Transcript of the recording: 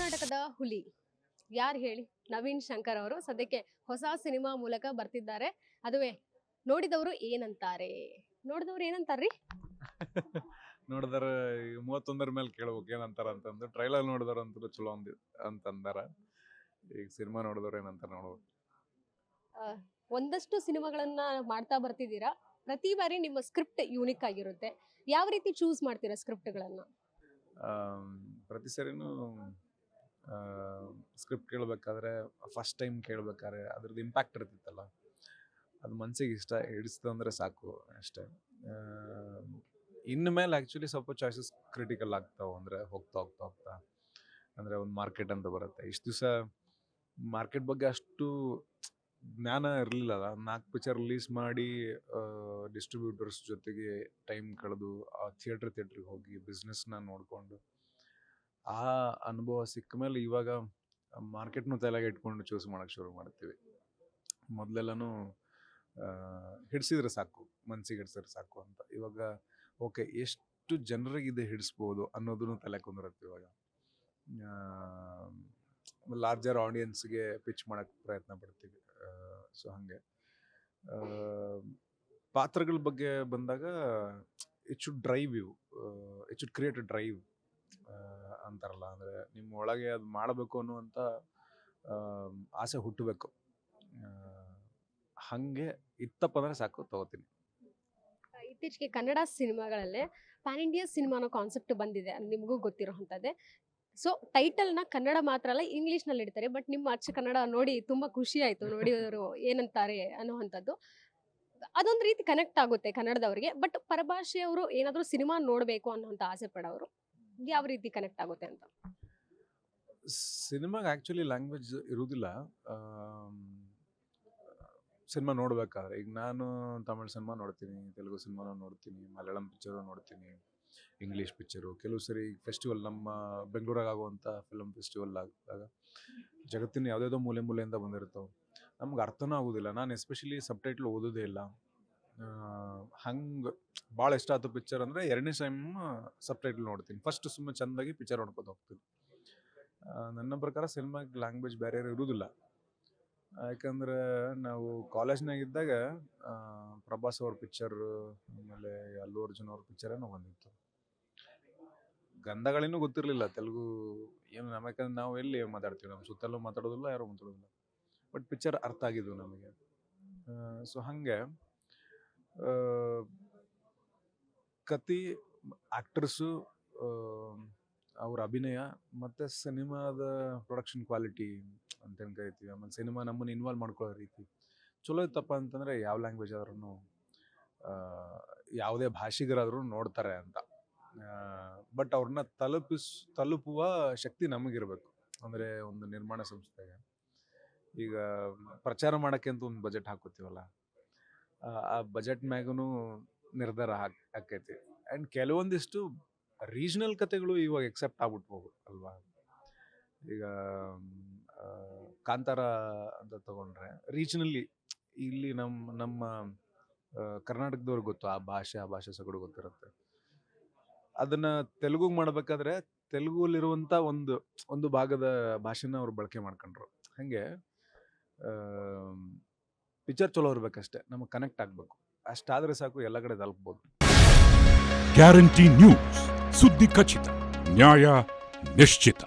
ಕರ್ನಾಟಕದ ಹುಲಿ. ಯಾರು ಹೇಳಿ? ನವೀನ್ ಶಂಕರ್ ಅವರು ಸದ್ಯಕ್ಕೆ ಹೊಸ ಸಿನಿಮಾ ಮೂಲಕ ಬರ್ತಿದ್ದಾರೆ. ಅದುವೇ ನೋಡಿದವರು ಏನಂತಾರೆ? ನೋಡಿದವ್ರು ಏನಂತಾರ್ರಿ? ನೋಡಿದಾರ ಮೂವತ್ತೊಂದರ ಮೇಲೆ ಕೇಳ್ಬೇಕು ಏನಂತಾರ ಅಂತಂದು. ಟ್ರೈಲರ್ ನೋಡಿದಾರ ಅಂತೂ ಚಲೋ ಅಂದ್ ಅಂತಂದಾರ. ಈಗ ಸಿನಿಮಾ ನೋಡಿದವ್ರು ಏನಂತಾರ ನೋಡ್ಬೇಕು. ಒಂದಷ್ಟು ಸಿನಿಮಾಗಳನ್ನ ಮಾಡ್ತಾ ಬರ್ತಿದ್ದೀರಾ? ಪ್ರತಿ ಬಾರಿ ನಿಮ್ಮ ಸ್ಕ್ರಿಪ್ಟ್ ಯೂನಿಕ್ ಆಗಿರುತ್ತೆ. ಯಾವ ರೀತಿ ಚೂಸ್ ಮಾಡ್ತೀರಾ ಸ್ಕ್ರಿಪ್ಟ್ಗಳನ್ನ? ಪ್ರತಿ ಸರಿನೂ ಸ್ಕ್ರಿಪ್ಟ್ ಕೇಳಬೇಕಾದ್ರೆ ಫಸ್ಟ್ ಟೈಮ್ ಕೇಳಬೇಕಾದ್ರೆ ಅದ್ರದ್ದು ಇಂಪ್ಯಾಕ್ಟ್ ಇರ್ತಿತ್ತಲ್ಲ. ಅದು ಮನ್ಸಿಗೆ ಇಷ್ಟ, ಹಿಡಿಸ್ತು ಅಂದರೆ ಸಾಕು ಅಷ್ಟೇ. ಇನ್ನು ಮೇಲೆ ಆ್ಯಕ್ಚುಲಿ ಸ್ವಲ್ಪ ಚಾಯ್ಸಸ್ ಕ್ರಿಟಿಕಲ್ ಆಗ್ತಾವೆ ಅಂದರೆ ಹೋಗ್ತಾ ಹೋಗ್ತಾ ಹೋಗ್ತಾ. ಅಂದರೆ ಒಂದು ಮಾರ್ಕೆಟ್ ಅಂತ ಬರುತ್ತೆ. ಇಷ್ಟು ದಿವಸ ಮಾರ್ಕೆಟ್ ಬಗ್ಗೆ ಅಷ್ಟು ಜ್ಞಾನ ಇರಲಿಲ್ಲ ನಾಲ್ಕು ಪಿಕ್ಚರ್ ರಿಲೀಸ್ ಮಾಡಿ ಡಿಸ್ಟ್ರಿಬ್ಯೂಟರ್ಸ್ ಜೊತೆಗೆ ಟೈಮ್ ಕಳೆದು ಆ ಥಿಯೇಟ್ರ್ ಥಿಯೇಟ್ರಿಗೆ ಹೋಗಿ ಬಿಸ್ನೆಸ್ನ ನೋಡಿಕೊಂಡು ಆ ಅನುಭವ ಸಿಕ್ಕ ಮೇಲೆ ಇವಾಗ ಮಾರ್ಕೆಟ್ನು ತಲೆಗೆ ಇಟ್ಕೊಂಡು ಚೂಸ್ ಮಾಡೋಕ್ಕೆ ಶುರು ಮಾಡ್ತೀವಿ. ಮೊದಲೆಲ್ಲನೂ ಹಿಡಿಸಿದ್ರೆ ಸಾಕು, ಮನ್ಸಿಗೆ ಹಿಡ್ಸಿದ್ರೆ ಸಾಕು ಅಂತ. ಇವಾಗ, ಓಕೆ, ಎಷ್ಟು ಜನರಿಗೆ ಇದು ಹಿಡಿಸ್ಬೋದು ಅನ್ನೋದನ್ನು ತಲೆ ಕುಂದಿರುತ್ತೆ ಇವಾಗ. ಲಾರ್ಜರ್ ಆಡಿಯನ್ಸ್ಗೆ ಪಿಚ್ ಮಾಡೋಕ್ಕೆ ಪ್ರಯತ್ನ ಪಡ್ತೀವಿ ಸೊ ಹಾಗೆ. ಪಾತ್ರಗಳ ಬಗ್ಗೆ ಬಂದಾಗ it should drive you it should create a drive ಅಂತಾರಲ್ಲ, ಅಂದರೆ ನಿಮ್ಮ ಒಳಗೆ ಅದು ಮಾಡಬೇಕು ಅನ್ನುವಂಥ ಆಸೆ ಹುಟ್ಟಬೇಕು. ಹಾಗೆ ಇತ್ತಪ್ಪ ಅಂದರೆ ಸಾಕು, ತಗೋತೀನಿ. ಇತ್ತೀಚೆಗೆ ಕನ್ನಡ ಸಿನಿಮಾಗಳಲ್ಲೇ ಪ್ಯಾನ್ ಇಂಡಿಯಾ ಸಿನಿಮಾ ಅನ್ನೋ ಕಾನ್ಸೆಪ್ಟ್ ಬಂದಿದೆ ನಿಮಗೂ ಗೊತ್ತಿರೋವಂಥದ್ದೇ. ಸೊ ಟೈಟಲ್ನ ಕನ್ನಡ ಮಾತ್ರ ಅಲ್ಲ ಇಂಗ್ಲೀಷ್ನಲ್ಲಿ ಇಡ್ತಾರೆ ಬಟ್ ನಿಮ್ಮ ಅಚ್ಚ ಕನ್ನಡ ನೋಡಿ ತುಂಬ ಖುಷಿ ಆಯಿತು, ನೋಡಿದವರು ಏನಂತಾರೆ ಅನ್ನುವಂಥದ್ದು. ಅದೊಂದು ರೀತಿ ಕನೆಕ್ಟ್ ಆಗುತ್ತೆ ಕನ್ನಡದವರಿಗೆ ಬಟ್ ಪರಭಾಷೆಯವರು ಏನಾದರೂ ಸಿನಿಮಾ ನೋಡಬೇಕು ಅನ್ನೋಂಥ ಆಸೆ ಪಡೋರು. ಯಾವ ರೀತಿ ಕನೆಕ್ಟ್ ಆಗುತ್ತೆ ಅಂತ? ಸಿನಿಮಾಗೆ ಆ್ಯಕ್ಚುಲಿ ಲ್ಯಾಂಗ್ವೇಜ್ ಇರುವುದಿಲ್ಲ ಸಿನಿಮಾ ನೋಡಬೇಕಾದ್ರೆ. ಈಗ ನಾನು ತಮಿಳು ಸಿನಿಮಾ ನೋಡ್ತೀನಿ, ತೆಲುಗು ಸಿನಿಮಾನು ನೋಡ್ತೀನಿ, ಮಲಯಾಳಂ ಪಿಕ್ಚರು ನೋಡ್ತೀನಿ ಇಂಗ್ಲೀಷ್ ಪಿಕ್ಚರು ಕೆಲವು ಸರಿ ಫೆಸ್ಟಿವಲ್ ನಮ್ಮ ಬೆಂಗಳೂರಾಗ ಆಗುವಂಥ ಫಿಲಮ್ ಫೆಸ್ಟಿವಲ್ ಆದಾಗ ಜಗತ್ತಿನ ಯಾವುದ್ಯಾವುದೋ ಮೂಲೆ ಮೂಲೆಯಿಂದ ಬಂದಿರ್ತಾವೆ. ನಮ್ಗೆ ಅರ್ಥನೂ ಆಗೋದಿಲ್ಲ. ನಾನು ಎಸ್ಪೆಷಲಿ ಸಬ್ಟೈಟ್ಲ್ ಓದೋದೇ ಇಲ್ಲ. ಹಂಗೆ ಭಾಳ ಇಷ್ಟ ಆಯ್ತು ಪಿಕ್ಚರ್ ಅಂದರೆ ಎರಡನೇ ಟೈಮ್ ಸಪ್ರೇಟ್ಲಿ ನೋಡ್ತೀನಿ. ಫಸ್ಟ್ ಸುಮ್ಮನೆ ಚೆಂದಾಗಿ ಪಿಕ್ಚರ್ ನೋಡ್ಕೊತ ಹೋಗ್ತೀನಿ. ನನ್ನ ಪ್ರಕಾರ ಸಿನಿಮಾಗೆ ಲ್ಯಾಂಗ್ವೇಜ್ ಬ್ಯಾರಿಯರ್ ಇರುವುದಿಲ್ಲ ಯಾಕಂದ್ರೆ ನಾವು ಕಾಲೇಜ್ನಾಗ ಇದ್ದಾಗ ಪ್ರಭಾಸ್ ಅವ್ರ ಪಿಕ್ಚರ್ ಆಮೇಲೆ ಅಲ್ಲು ಅರ್ಜುನ್ ಅವ್ರ ಪಿಕ್ಚರೇನೋ ಬಂದಿತ್ತು. ಗಂಧಗಳೇನು ಗೊತ್ತಿರಲಿಲ್ಲ. ತೆಲುಗು ಏನು ಯಾಕಂದ್ರೆ ನಾವು ಎಲ್ಲಿ ಮಾತಾಡ್ತೀವಿ? ನಮ್ಮ ಸುತ್ತಲೂ ಮಾತಾಡೋದಿಲ್ಲ, ಯಾರು ಮಾತಾಡೋದಿಲ್ಲ. ಬಟ್ ಪಿಕ್ಚರ್ ಅರ್ಥ ಆಗಿದ್ವು ನಮಗೆ. ಸೊ ಹಾಗೆ. ಕತೆ ಆ್ಯಕ್ಟ್ರಸ್ಸು ಅವ್ರ ಅಭಿನಯ ಮತ್ತು ಸಿನಿಮಾದ ಪ್ರೊಡಕ್ಷನ್ ಕ್ವಾಲಿಟಿ ಅಂತೇನು ಕರಿತೀವಿ. ಆಮೇಲೆ ಸಿನಿಮಾ ನಮ್ಮನ್ನು ಇನ್ವಾಲ್ವ್ ಮಾಡ್ಕೊಳ್ಳೋ ರೀತಿ. ಚಲೋ ಇತ್ತಪ್ಪ ಅಂತಂದರೆ ಯಾವ ಲ್ಯಾಂಗ್ವೇಜ್ ಆದ್ರೂ ಯಾವುದೇ ಭಾಷಿಗರಾದ್ರೂ ನೋಡ್ತಾರೆ ಅಂತ. ಬಟ್ ಅವ್ರನ್ನ ತಲುಪಿಸ್, ತಲುಪುವ ಶಕ್ತಿ ನಮಗಿರಬೇಕು. ಅಂದರೆ ಒಂದು ನಿರ್ಮಾಣ ಸಂಸ್ಥೆಗೆ. ಈಗ ಪ್ರಚಾರ ಮಾಡೋಕ್ಕೆ ಅಂತ ಒಂದು ಬಜೆಟ್ ಹಾಕೋತೀವಲ್ಲ. ಆ- ಬಜೆಟ್ ಮ್ಯಾಗೂ ನಿರ್ಧಾರ ಹಾಕ್ ಆಕೈತಿ ಆ್ಯಂಡ್ ಕೆಲವೊಂದಿಷ್ಟು ರೀಜನಲ್ ಕತೆಗಳು ಇವಾಗ ಎಕ್ಸೆಪ್ಟ್ ಆಗ್ಬಿಟ್ಬೋದು ಅಲ್ವಾ? ಈಗ ಕಾಂತಾರ ಅಂತ ತಗೊಂಡ್ರೆ ರೀಜನಲ್ಲಿ ಇಲ್ಲಿ ನಮ್ಮ ನಮ್ಮ ಕರ್ನಾಟಕದವ್ರಿಗೆ ಗೊತ್ತು ಆ ಭಾಷೆ ಆ ಭಾಷೆ ಸಗಡು ಗೊತ್ತಿರುತ್ತೆ. ಅದನ್ನ ತೆಲುಗುಗೆ ಮಾಡ್ಬೇಕಾದ್ರೆ ತೆಲುಗುಲಿರುವಂಥ ಒಂದು ಒಂದು ಭಾಗದ ಭಾಷೆನ ಅವ್ರು ಬಳಕೆ ಮಾಡ್ಕೊಂಡ್ರು. ಹಾಗೆ ಪಿಕ್ಚರ್ ಚಲೋ ಇರ್ಬೇಕಷ್ಟೇ ನಮಗೆ ಕನೆಕ್ಟ್ ಆಗಬೇಕು. ಅಷ್ಟಾದರೆ ಸಾಕು ಎಲ್ಲ ಕಡೆ ತಲುಪ್ಬೋದು. ಗ್ಯಾರಂಟಿ ನ್ಯೂಸ್ ಸುದ್ದಿ ಖಚಿತ, ನ್ಯಾಯ ನಿಶ್ಚಿತ.